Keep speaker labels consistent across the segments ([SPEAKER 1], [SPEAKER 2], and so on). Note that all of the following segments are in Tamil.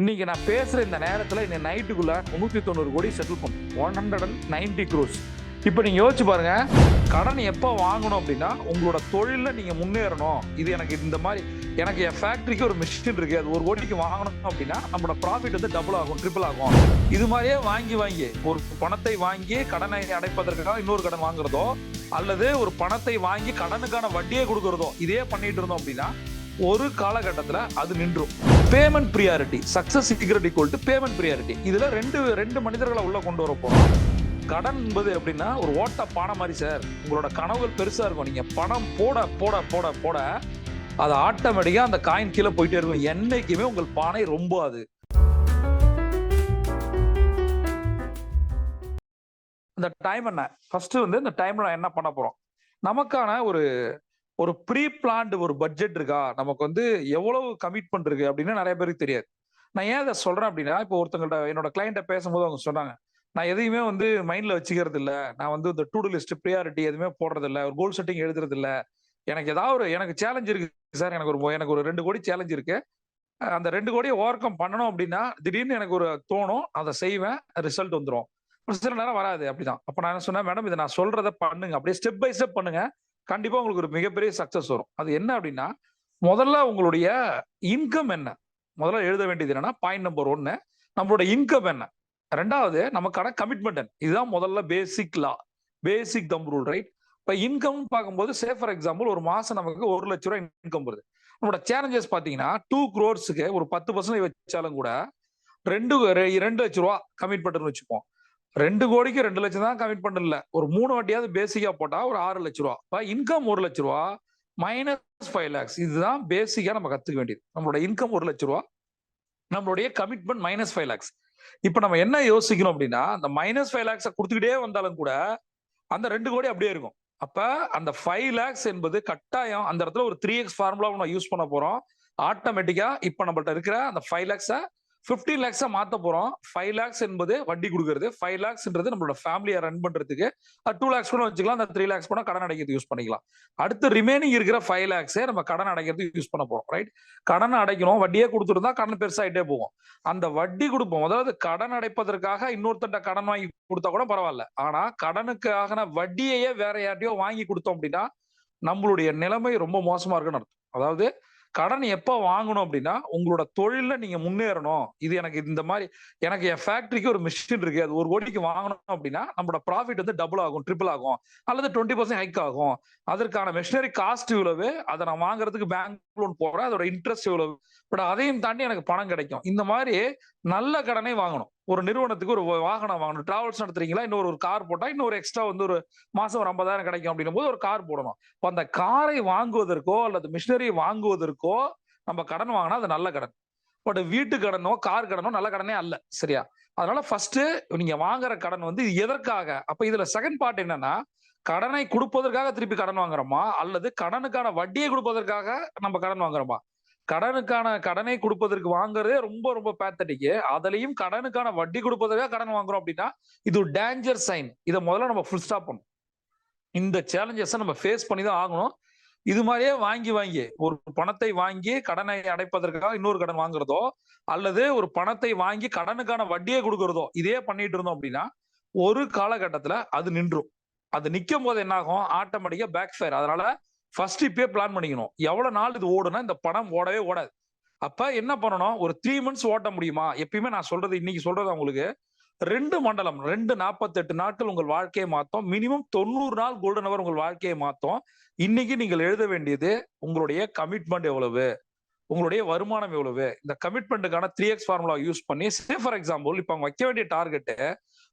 [SPEAKER 1] இன்னைக்கு நான் பேசுற இந்த நேரத்துல இந்த நைட்டுக்குள்ள முன்னூத்தி தொண்ணூறு கோடி செட்டில் பண்ணும் one hundred and ninety crores இப்போ நீங்க யோசிச்சு பாருங்க கடன் எப்போ வாங்கணும் அப்படின்னா உங்களோட தொழில்ல நீங்க முன்னேறணும். இது எனக்கு இந்த மாதிரி எனக்கு என் ஃபேக்டரிக்கு ஒரு மிஷின் இருக்கு அது ஒரு கோடிக்கு வாங்கணும் அப்படின்னா நம்மளோட ப்ராஃபிட் வந்து டபுள் ஆகும் ட்ரிபிள் ஆகும். இது மாதிரியே வாங்கி வாங்கி ஒரு பணத்தை வாங்கி கடனை அடைப்பதற்காக இன்னொரு கடன் வாங்குறதோ அல்லது ஒரு பணத்தை வாங்கி கடனுக்கான வட்டியே கொடுக்கறதோ இதே பண்ணிட்டு இருந்தோம் அப்படின்னா ஒரு காலகட்டத்தில் அது நின்றும். Payment priority success secret equal to payment priority இதில் ரெண்டு ரெண்டு மனிதர்களை உள்ளே கொண்டு வர போகிறோம் கடன் என்பது எப்படின்னா ஒரு ஓட்ட பானை மாதிரி சார் உங்களோட கனவுகள் பெருசாக இருக்கும். நீங்கள் பணம் போட போட போட போட அது ஆட்டோமேட்டிக்காக அந்த காயின் கீழே போயிட்டே இருக்கும். என்னைக்குமே உங்கள் பானை ரொம்ப அது இந்த டைம் என்ன? ஃபர்ஸ்ட் வந்து இந்த டைம்ல நான் என்ன பண்ண போறோம்? நமக்கான ஒரு ஒரு ப்ரீ பிளான்டு ஒரு பட்ஜெட் இருக்கா? நமக்கு வந்து எவ்வளவு கமிட்மெண்ட் இருக்கு அப்படின்னு நிறைய பேருக்கு தெரியாது. நான் ஏன் அதை சொல்றேன் அப்படின்னா இப்போ ஒருத்தங்கள்ட்ட என்னோட கிளைண்ட்டை பேசும்போது அவங்க சொன்னாங்க நான் எதையுமே வந்து மைண்ட்ல வச்சுக்கிறது இல்லை. நான் வந்து இந்த டூ லிஸ்ட் ப்ரியாரிட்டி எதுவுமே போடுறது இல்லை. ஒரு கோல் செட்டிங் எழுதுறது இல்லை. எனக்கு ஏதாவது ஒரு எனக்கு சேலஞ்ச் இருக்கு சார். எனக்கு ஒரு எனக்கு ஒரு ரெண்டு கோடி சேலஞ்ச் இருக்கு. அந்த ரெண்டு கோடியை ஓவர் கம் பண்ணணும் அப்படின்னா திடீர்னு எனக்கு ஒரு தோணும். அதை செய்வேன். ரிசல்ட் வந்துடும் சில நேரம் வராது. அப்படிதான். அப்ப நான் என்ன சொன்னேன் மேடம் இதை நான் சொல்றதை பண்ணுங்க. அப்படியே ஸ்டெப் பை ஸ்டெப் பண்ணுங்க. கண்டிப்பாக உங்களுக்கு ஒரு மிகப்பெரிய சக்ஸஸ் வரும். அது என்ன அப்படின்னா முதல்ல உங்களுடைய இன்கம் என்ன? முதல்ல எழுத வேண்டியது என்னன்னா பாயிண்ட் நம்பர் ஒன்று நம்மளோட இன்கம் என்ன? ரெண்டாவது நமக்கான கமிட்மெண்ட் என்ன? இதுதான் முதல்ல basic law basic thumb rule right இப்போ இன்கம் பார்க்கும்போது சே ஃபார் எக்ஸாம்பிள் ஒரு மாதம் நமக்கு ஒரு லட்ச ரூபாய் இன்கம் வருது. நம்மளோட சேலஞ்சஸ் பார்த்தீங்கன்னா டூ க்ரோர்ஸுக்கு ஒரு பத்து பர்சன்டேஜ் வச்சாலும் கூட ரெண்டு ரெண்டு லட்ச ரூபா கமிட்மெண்ட்னு வச்சுப்போம். ரெண்டு கோடிக்கு ரெண்டு லட்சம் தான் கமிட் பண்ணல. ஒரு மூணு வாட்டியாவது பேசிக்கா போட்டா ஒரு ஆறு லட்ச ரூபா. இப்ப இன்கம் ஒரு லட்ச ரூபா மைனஸ் ஃபைவ் லேக்ஸ் இதுதான் பேசிக்கா நம்ம கத்துக்க வேண்டியது. நம்மளோட இன்கம் ஒரு லட்ச ரூபா நம்மளுடைய கமிட்மெண்ட் மைனஸ் ஃபைவ் லேக்ஸ் இப்ப நம்ம என்ன யோசிக்கணும் அப்படின்னா அந்த மைனஸ் ஃபைவ் லேக்ஸை கொடுத்துக்கிட்டே வந்தாலும் கூட அந்த ரெண்டு கோடி அப்படியே இருக்கும். அப்ப அந்த ஃபைவ் லேக்ஸ் என்பது கட்டாயம் அந்த இடத்துல ஒரு த்ரீ எக்ஸ் ஃபார்முலா நம்ம யூஸ் பண்ண போறோம். ஆட்டோமேட்டிக்கா இப்ப நம்மள்ட்ட இருக்கிற அந்த ஃபைவ் லேக்ஸை ஃபிஃப்டீன் லேக்ஸா மாத்த போறோம். ஃபைவ் லேக்ஸ் என்பது வட்டி கொடுக்கறது. ஃபைவ் லேக்ஸ்ன்றது நம்மளோட ஃபேமிலியை ரன் பண்றதுக்கு டூ லேக்ஸ் கூட வச்சுக்கலாம். அந்த த்ரீ லேக்ஸ் கூட கடன் அடைக்கிறது யூஸ் பண்ணிக்கலாம். அடுத்து ரிமைனிங் இருக்கிற ஃபைவ் லேக்ஸே நம்ம கடன் அடைக்கிறதுக்கு யூஸ் பண்ண போறோம் ரைட் கடன் அடைக்கணும். வட்டியே கொடுத்துருந்தா கடன் பெருசாகிட்டே போகும். அந்த வட்டி கொடுப்போம். அதாவது கடன் அடைப்பதற்காக இன்னொருத்தட்ட கடன் வாங்கி கொடுத்தா கூட பரவாயில்ல. ஆனா கடனுக்கான வட்டியையே வேற யார்ட்டையோ வாங்கி கொடுத்தோம் அப்படின்னா நம்மளுடைய நிலைமை ரொம்ப மோசமா இருக்குன்னு அர்த்தம். அதாவது கடன் எப்ப வாங்கணும் அப்படின்னா உங்களோட தொழில நீங்க முன்னேறணும். இது எனக்கு இந்த மாதிரி எனக்கு என் ஃபேக்டரிக்கு ஒரு மிஷின் இருக்கு. அது ஒரு கோடிக்கு வாங்கணும் அப்படின்னா நம்மளோட ப்ராஃபிட் வந்து டபுள் ஆகும் ட்ரிபிள் ஆகும். அல்லது டுவெண்ட்டி பர்சன்ட் ஹைக் ஆகும். அதற்கான மிஷினரி காஸ்ட் இவ்வளவு அதை நான் வாங்குறதுக்கு பேங்க் லோன் போடுறேன். அதோட இன்ட்ரெஸ்ட் இவ்வளவு பட் அதையும் தாண்டி எனக்கு பணம் கிடைக்கும். இந்த மாதிரி நல்ல கடனை வாங்கணும். ஒரு நிறுவனத்துக்கு ஒரு வாகனம் வாங்கணும். டிராவல்ஸ் நடத்துறீங்களா? இன்னொரு ஒரு கார் போட்டா இன்னொரு எக்ஸ்ட்ரா வந்து ஒரு மாசம் ஒரு ஐம்பதாயிரம் கிடைக்கும் அப்படின்னும் போது ஒரு கார் போடணும். இப்போ அந்த காரை வாங்குவதற்கோ அல்லது மிஷினரி வாங்குவதற்கோ நம்ம கடன் வாங்கினா அது நல்ல கடன். பட் வீட்டு கடனோ கார் கடனோ நல்ல கடனே அல்ல. சரியா? அதனால ஃபர்ஸ்ட் நீங்க வாங்குற கடன் வந்து எதற்காக? அப்ப இதுல செகண்ட் பார்ட் என்னன்னா கடனை கொடுப்பதற்காக திருப்பி கடன் வாங்குறோமா? அல்லது கடனுக்கான வட்டியை கொடுப்பதற்காக நம்ம கடன் வாங்குறோமா? கடனுக்கான கடனை கொடுப்பதற்கு வாங்குறதே ரொம்ப ரொம்ப பேத்தடிக்கு அதுலயும் கடனுக்கான வட்டி கொடுப்பதற்காக கடன் வாங்குறோம் அப்படின்னா இது ஒரு டேஞ்சர் சைன் இதை முதல்ல நம்ம ஃபுல் ஸ்டாப் பண்ணணும். இந்த சேலஞ்சஸை நம்ம ஃபேஸ் பண்ணி தான் ஆகணும். இது மாதிரியே வாங்கி வாங்கி ஒரு பணத்தை வாங்கி கடனை அடைப்பதற்காக இன்னொரு கடன் வாங்குறதோ அல்லது ஒரு பணத்தை வாங்கி கடனுக்கான வட்டியே கொடுக்கறதோ இதே பண்ணிட்டு இருந்தோம் அப்படின்னா ஒரு காலகட்டத்துல அது நின்றும். அது நிற்கும் போது என்ன ஆகும் ஆட்டோமேட்டிக்கா பேக் ஃபயர் அதனால ஃபர்ஸ்ட் இப்பயே பிளான் பண்ணிக்கணும். எவ்வளவு நாள் இது ஓடுனா இந்த படம் ஓடவே ஓடாது. அப்ப என்ன பண்ணணும்? ஒரு த்ரீ மந்த்ஸ் ஓட்ட முடியுமா? எப்பயுமே நான் சொல்றது இன்னைக்கு சொல்றது உங்களுக்கு. ரெண்டு மண்டலம் ரெண்டு நாற்பத்தெட்டு நாட்கள் உங்கள் வாழ்க்கையை மாத்தோம். மினிமம் தொண்ணூறு நாள் கோல்டன் அவர் உங்கள் வாழ்க்கையை மாத்தோம். இன்னைக்கு நீங்கள் எழுத வேண்டியது உங்களுடைய கமிட்மெண்ட் எவ்வளவு? உங்களுடைய வருமானம் எவ்வளவு? இந்த கமிட்மெண்ட்டுக்கான த்ரீ எக்ஸ் ஃபார்முலா யூஸ் பண்ணி சே ஃபார் எக்ஸாம்பிள் இப்போ அவங்க வைக்க வேண்டிய டார்கெட்டு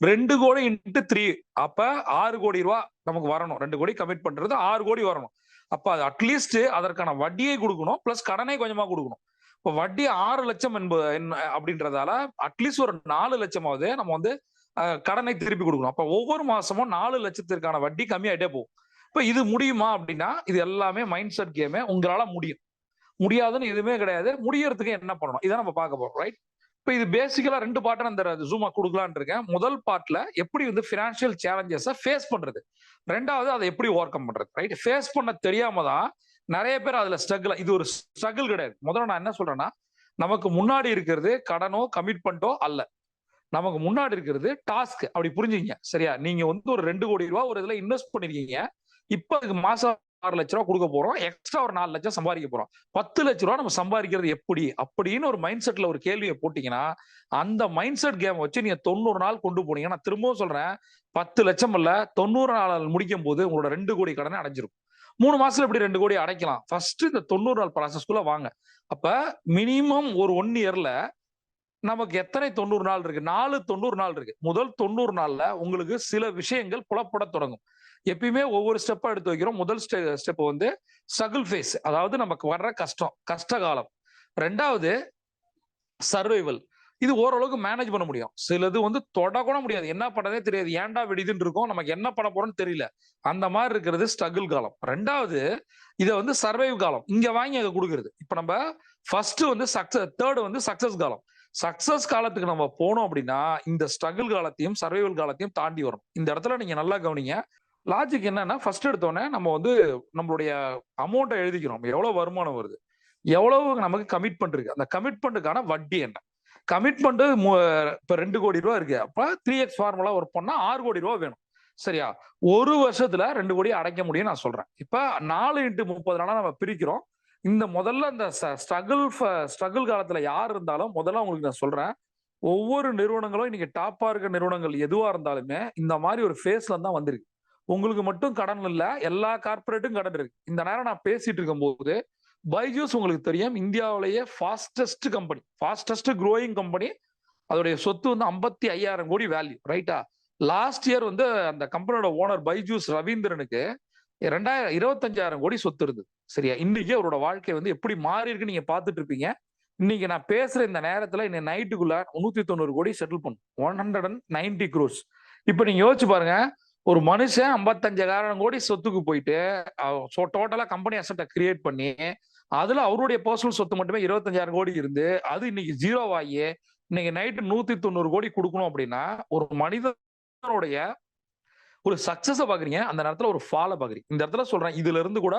[SPEAKER 1] ரெண்டு கோடி இன்ட்டு த்ரீ அப்ப ஆறு கோடி ரூபா நமக்கு வரணும். ரெண்டு கோடி கமிட் பண்றது ஆறு கோடி வரணும். அப்ப அது அட்லீஸ்ட் அதற்கான வட்டியை கொடுக்கணும் பிளஸ் கடனை கொஞ்சமா கொடுக்கணும். இப்போ வட்டி ஆறு லட்சம் என்பது என்ன அப்படின்றதால அட்லீஸ்ட் ஒரு நாலு லட்சமாவது நம்ம வந்து கடனை திருப்பி கொடுக்கணும். அப்போ ஒவ்வொரு மாசமும் நாலு லட்சத்திற்கான வட்டி கம்மியாயிட்டே போகும். இப்போ இது முடியுமா அப்படின்னா இது எல்லாமே மைண்ட் செட் கேமே உங்களால முடியும். முடியாதுன்னு எதுவுமே கிடையாது. முடியறதுக்கு என்ன பண்ணணும்? இதை நம்ம பார்க்க போறோம் ரைட் இப்போ இது பேசிக்கலா ரெண்டு பாட்டை அந்த ஜூமா கொடுக்கலான் இருக்கேன். முதல் பாட்டில் எப்படி வந்து ஃபினான்ஷியல் சேலஞ்சஸை ஃபேஸ் பண்றது? ரெண்டாவது அதை எப்படி ஓவர் கம் பண்றது? ரைட் ஃபேஸ் பண்ண தெரியாம தான் நிறைய பேர் அதுல ஸ்ட்ரகிள் இது ஒரு ஸ்ட்ரகிள் கிடையாது. முதல்ல நான் என்ன சொல்றேன்னா நமக்கு முன்னாடி இருக்கிறது கடனோ கமிட்மெண்ட்டோ அல்ல. நமக்கு முன்னாடி இருக்கிறது டாஸ்க் அப்படி புரிஞ்சுங்க சரியா? நீங்க வந்து ஒரு ரெண்டு கோடி ரூபா ஒரு இதுல இன்வெஸ்ட் பண்ணிருக்கீங்க. இப்ப அதுக்கு மாசம் ஆறு லட்ச ரூபா கொடுக்க போறோம். எக்ஸ்ட்ரா ஒரு நாலு லட்சம் சம்பாதிக்க போறோம். பத்து லட்ச ரூபா நம்ம சம்பாதிக்கிறது எப்படி? அப்படின்னு ஒரு மைண்ட் செட்ல ஒரு கேள்வியை போட்டீங்கன்னா அந்த மைண்ட் செட் கேம் வச்சு நீங்க தொண்ணூறு நாள் கொண்டு போனீங்கன்னா நான் திரும்பவும் சொல்றேன் பத்து லட்சம் இல்ல தொண்ணூறு நாள் முடிக்கும் போது உங்களோட ரெண்டு கோடி கடனை அடைஞ்சிரும் மூணு மாசத்துல எப்படி ரெண்டு கோடி அடைக்கலாம்? ஃபர்ஸ்ட் இந்த தொண்ணூறு நாள் ப்ராசஸ்க்குள்ள வாங்க. அப்ப மினிமம் ஒரு ஒன் இயர்ல நமக்கு எத்தனை தொண்ணூறு நாள் இருக்கு? நாலு தொண்ணூறு நாள் இருக்கு. முதல் தொண்ணூறு நாள்ல உங்களுக்கு சில விஷயங்கள் புலப்பட தொடங்கும். எப்பயுமே ஒவ்வொரு ஸ்டெப்பா எடுத்து வைக்கிறோம். முதல் ஸ்டெப் வந்து ஸ்ட்ரகிள் ஃபேஸ் அதாவது நமக்கு வர்ற கஷ்டம் கஷ்ட காலம் ரெண்டாவது சர்வைவல் இது ஓரளவுக்கு மேனேஜ் பண்ண முடியும். சிலது வந்து தொடக்கூட முடியாது. என்ன பண்ணதே தெரியாது. ஏன்டா வெடிதுன்னு இருக்கும்? நமக்கு என்ன பண்ண போறோம்னு தெரியல. அந்த மாதிரி இருக்கிறது ஸ்ட்ரகிள் காலம். ரெண்டாவது இதை வந்து சர்வைவ் காலம். இங்க வாங்கி அதை கொடுக்கறது. இப்போ நம்ம ஃபர்ஸ்ட் வந்து சக்சஸ் தேர்டு வந்து சக்சஸ் காலம். சக்சஸ் காலத்துக்கு நம்ம போனோம் அப்படின்னா இந்த ஸ்ட்ரகிள் காலத்தையும் சர்வைவல் காலத்தையும் தாண்டி வரணும். இந்த இடத்துல நீங்க நல்லா கவனிங்க. லாஜிக் என்னன்னா ஃபர்ஸ்ட் எடுத்தோடனே நம்ம வந்து நம்மளுடைய அமௌண்ட்டை எழுதிக்கிறோம். எவ்வளவு வருமானம் வருது? எவ்வளவு நமக்கு கமிட்மெண்ட் இருக்கு? அந்த கமிட்மெண்ட்டுக்கான வட்டி என்ன? கமிட்மெண்ட் இப்போ ரெண்டு கோடி ரூபா இருக்கு. அப்ப த்ரீ எக்ஸ் ஃபார்முலா ஒர்க் பண்ணா ஆறு கோடி ரூபா வேணும். சரியா? ஒரு வருஷத்துல ரெண்டு கோடி அடைக்க முடியும் நான் சொல்றேன். இப்ப நாலு இன்ட்டு முப்பது நாளா நம்ம பிரிக்கிறோம். இந்த முதல்ல இந்த ஸ்ட்ரகிள் ஸ்ட்ரகிள் காலத்துல யார் இருந்தாலும் முதல்ல உங்களுக்கு நான் சொல்றேன். ஒவ்வொரு நிறுவனங்களும் இன்னைக்கு டாப்பா இருக்க நிறுவனங்கள் எதுவா இருந்தாலுமே இந்த மாதிரி ஒரு ஃபேஸ்ல தான் வந்திருக்கு. உங்களுக்கு மட்டும் கடன் இல்லை எல்லா கார்பரேட்டும் கடன் இருக்கு. இந்த நேரம் நான் பேசிட்டு இருக்கும் போது பைஜூஸ் உங்களுக்கு தெரியும் இந்தியாவிலேயே fastest company fastest growing company அதோடைய சொத்து வந்து ஐம்பத்தி ஐயாயிரம் கோடி வேல்யூ ரைட்டா லாஸ்ட் இயர் வந்து அந்த கம்பெனியோட ஓனர் பைஜூஸ் ரவீந்திரனுக்கு ரெண்டாயிரம் இருபத்தஞ்சாயிரம் கோடி சொத்து இருந்தது. சரியா? இன்னைக்கு அவரோட வாழ்க்கை வந்து எப்படி மாறி இருக்கு நீங்க பாத்துட்டு இருப்பீங்க. இன்னைக்கு நான் பேசுற இந்த நேரத்துல இன்னைக்கு நைட்டுக்குள்ள நூத்தி தொண்ணூறு கோடி செட்டில் பண்ணும் one hundred and ninety crores இப்ப நீங்க யோசிச்சு பாருங்க ஒரு மனுஷன் ஐம்பத்தஞ்சாயிரம் கோடி சொத்துக்கு போயிட்டு டோட்டலா கம்பெனி அசட்டை கிரியேட் பண்ணி அதுல அவருடைய பர்சனல் சொத்து மட்டுமே இருபத்தஞ்சாயிரம் கோடி இருந்து அது இன்னைக்கு ஜீரோ ஆகி இன்னைக்கு நைட்டு நூத்தி தொண்ணூறு கோடி கொடுக்கணும் அப்படின்னா ஒரு மனிதனுடைய ஒரு சக்சஸ பாக்குறீங்க அந்த நேரத்துல ஒரு ஃபாலோ பாக்குறீங்க. இந்த இடத்துல சொல்றேன் இதுல இருந்து கூட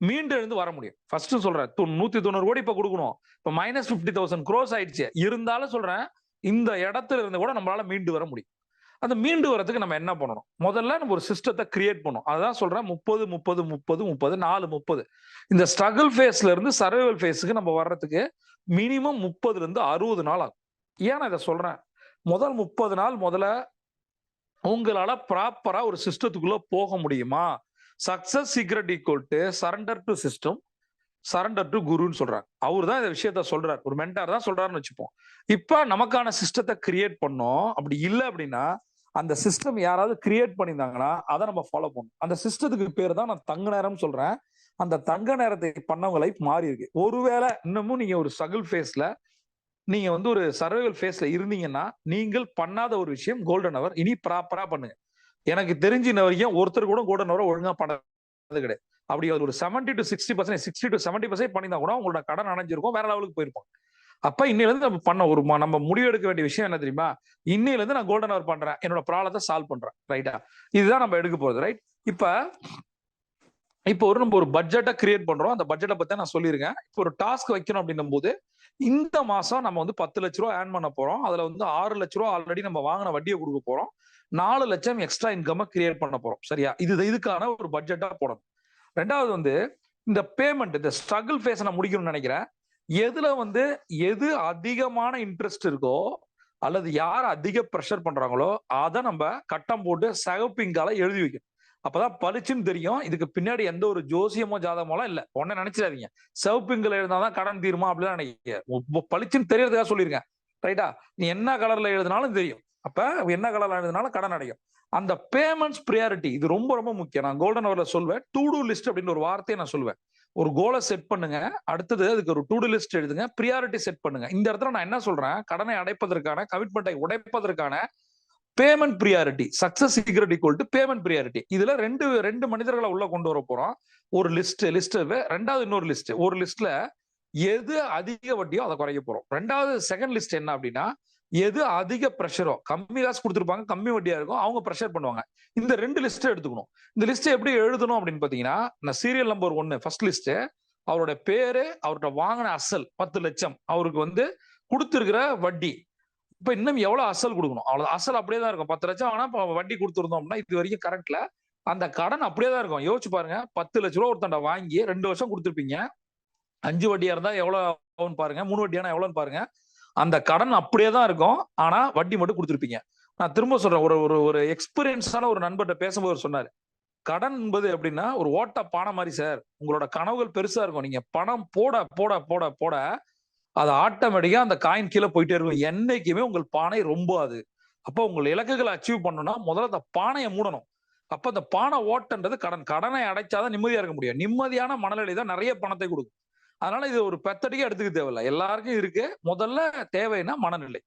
[SPEAKER 1] மீண்டு எழுந்து வர முடியும். ஃபர்ஸ்ட் சொல்றேன் நூத்தி தொண்ணூறு கோடி இப்ப கொடுக்கணும். இப்ப மைனஸ் பிப்டி தௌசண்ட் க்ரோஸ் ஆயிடுச்சு. இருந்தாலும் சொல்றேன் இந்த இடத்துல இருந்து கூட நம்மளால மீண்டு வர முடியும். அந்த மீண்டு வரதுக்கு நம்ம என்ன பண்ணணும்? முதல்ல நம்ம ஒரு சிஸ்டத்தை கிரியேட் பண்ணும் அதான் சொல்றேன் முப்பது முப்பது முப்பது முப்பது நாலு முப்பது. இந்த ஸ்ட்ரகிள் ஃபேஸ்ல இருந்து சர்வைவல் ஃபேஸுக்கு நம்ம வர்றதுக்கு மினிமம் முப்பதுல இருந்து அறுபது நாள் ஆகும். ஏன் நான் இதை சொல்றேன்? முதல் முப்பது நாள் முதல்ல உங்களால ப்ராப்பரா ஒரு சிஸ்டத்துக்குள்ள போக முடியுமா? Success secret equal to surrender to system surrender to குருன்னு சொல்றாரு. அவர் தான் இந்த விஷயத்த சொல்றாரு. ஒரு மென்டார் தான் சொல்றாருன்னு வச்சுப்போம். இப்ப நமக்கான சிஸ்டத்தை கிரியேட் பண்ணோம். அப்படி இல்லை அப்படின்னா அந்த சிஸ்டம் யாராவது கிரியேட் பண்ணியிருந்தாங்கன்னா அதை நம்ம ஃபாலோ பண்ணணும். அந்த சிஸ்டத்துக்கு பேர் தான் நான் தங்க நேரம் சொல்றேன். அந்த தங்க நேரத்தை பண்ணவங்க லைஃப் மாறி இருக்கு. ஒருவேளை இன்னமும் நீங்க ஒரு ஸ்ட்ரகிள் ஃபேஸ்ல நீங்க வந்து ஒரு சர்வைவல் ஃபேஸ்ல இருந்தீங்கன்னா நீங்கள் பண்ணாத ஒரு விஷயம் கோல்டன் அவர் இனி ப்ராப்பரா பண்ணுங்க. எனக்கு தெரிஞ்ச வரைக்கும் ஒருத்தர் கூட கோல்டன் அவர் ஒழுங்கா பண்ணது கிடையாது. அப்படி ஒரு seventy to sixty percent sixty to seventy percent பண்ணியிருந்தா கூட உங்களோட கடன் அணைஞ்சிருக்கும் வேற லெவலுக்கு போயிருப்பாங்க அப்ப இன்னிலிருந்து நம்ம பண்ண ஒரு நம்ம முடிவு எடுக்க வேண்டிய விஷயம் என்ன தெரியுமா? இன்னையில இருந்து நான் கோல்டன் அவர் பண்றேன். என்னோட ப்ராப்ளத்தை சால்வ் பண்றேன் ரைட்டா இதுதான் நம்ம எடுக்க போறது ரைட் இப்ப இப்போ ஒரு நம்ம ஒரு பட்ஜெட்டை கிரியேட் பண்றோம். அந்த பட்ஜெட்டை பத்தி நான் சொல்லியிருக்கேன். இப்போ ஒரு டாஸ்க் வைக்கணும் அப்படின்னும் போது இந்த மாசம் நம்ம வந்து பத்து லட்ச ரூபா ஏர்ன் பண்ண போறோம். அதுல வந்து ஆறு லட்ச ரூபா ஆல்ரெடி நம்ம வாங்கின வட்டியை கொடுக்க போறோம். நாலு லட்சம் எக்ஸ்ட்ரா இன்கம் கிரியேட் பண்ண போறோம் சரியா? இது இதுக்கான ஒரு பட்ஜெட்டா போடணும். ரெண்டாவது வந்து இந்த பேமெண்ட் இந்த ஸ்ட்ரகிள் ஃபேஸ் நான் முடிக்கணும்னு நினைக்கிறேன். எதுல வந்து எது அதிகமான இன்ட்ரெஸ்ட் இருக்கோ அல்லது யார் அதிக ப்ரெஷர் பண்றாங்களோ அதை நம்ம கட்டம் போட்டு சகப்பிங்கால எழுதி வைக்கணும். அப்பதான் பளிச்சுன்னு தெரியும். இதுக்கு பின்னாடி எந்த ஒரு ஜோசியமோ ஜாதகமோலாம் இல்ல. ஒன்ன நினைச்சிடாதீங்க. சிவப்பிங்கல எழுதினாதான் கடன் தீருமா அப்படிலாம் நினைக்க பளிச்சுன்னு தெரியறதுக்காக சொல்லியிருக்கேன். ரைட்டா நீ என்ன கலர்ல எழுதினாலும் தெரியும். அப்ப என்ன கடன் எழுதினாலும் கடன் அடையும். அந்த பேமெண்ட்ஸ் ப்ரியாரிட்டி இது ரொம்ப ரொம்ப முக்கியம். நான் கோல்டன் அவர்ல சொல்வேன் டூ டூ லிஸ்ட் அப்படின்னு ஒரு வார்த்தையை நான் சொல்லுவேன் ஒரு கோலை செட் பண்ணுங்க அடுத்தது அதுக்கு ஒரு டூ டூ லிஸ்ட் எழுதுங்க ப்ரியாரிட்டி செட் பண்ணுங்க. இந்த இடத்துல நான் என்ன சொல்றேன் கடனை அடைப்பதற்கான கமிட்மெண்ட்டை உடைப்பதற்கான payment priority success secret equal to payment priority இதுல ரெண்டு ரெண்டு மனிதர்களை உள்ள கொண்டு வர போறோம். ஒரு லிஸ்ட் லிஸ்ட் ரெண்டாவது இன்னொரு லிஸ்ட் ஒரு லிஸ்ட்ல எது அதிக வட்டியோ அதை குறைக்க போறோம். ரெண்டாவது செகண்ட் லிஸ்ட் என்ன அப்படின்னா எது அதிக ப்ரெஷரோ கம்மி காசு கொடுத்துருப்பாங்க கம்மி வட்டியா இருக்கும் அவங்க ப்ரெஷர் பண்ணுவாங்க. இந்த ரெண்டு லிஸ்ட்டை எடுத்துக்கணும். இந்த லிஸ்ட்டை எப்படி எழுதணும் அப்படின்னு பாத்தீங்கன்னா நான் சீரியல் நம்பர் ஒன்னு ஃபர்ஸ்ட் லிஸ்ட் அவரோட பேரு அவர்கிட்ட வாங்கின அசல் பத்து லட்சம் அவருக்கு வந்து கொடுத்துருக்கிற வட்டி. இப்ப இன்னும் எவ்வளவு அசல் கொடுக்கணும்? அவ்வளவு அசல் அப்படியே தான் இருக்கும். பத்து லட்சம் ஆனா வட்டி கொடுத்துருந்தோம் அப்படின்னா இது வரைக்கும் கரெக்ட்ல அந்த கடன் அப்படியே தான் இருக்கும். யோசிச்சு பாருங்க பத்து லட்ச ரூபா ஒருத்தண்ட வாங்கி ரெண்டு வருஷம் கொடுத்துருப்பீங்க. அஞ்சு வட்டியா இருந்தா எவ்வளவு ஆகும்னு பாருங்க மூணு வட்டியானா எவ்வளவுன்னு பாருங்க. அந்த கடன் அப்படியே தான் இருக்கும். ஆனா வட்டி மட்டும் கொடுத்துருப்பீங்க. நான் திரும்ப சொல்றேன் ஒரு ஒரு ஒரு எக்ஸ்பீரியன்ஸான ஒரு நண்பர்கிட்ட பேசும்போது சொன்னாரு கடன் என்பது எப்படின்னா ஒரு ஓட்ட பானை மாதிரி சார் உங்களோட கனவுகள் பெருசா இருக்கும். நீங்க பணம் போட போட போட போட அது ஆட்டோமேட்டிக்கா அந்த காயின் கீழே போயிட்டே இருக்கும். என்னைக்குமே உங்கள் பானை ரொம்ப அது அப்போ உங்கள் இலக்குகளை அச்சீவ் பண்ணணும்னா முதல்ல அந்த பானையை மூடணும். அப்ப அந்த பானை ஓட்டன்றது கடன். கடனை அடைச்சாதான் நிம்மதியா இருக்க முடியும். நிம்மதியான மனநிலை தான் நிறைய பணத்தை கொடுக்கும். அதனால இது ஒரு பெத்தடிக்கா எடுத்துக்க தேவையில்ல. எல்லாருக்கும் இருக்கு. முதல்ல தேவைன்னா மனநிலை.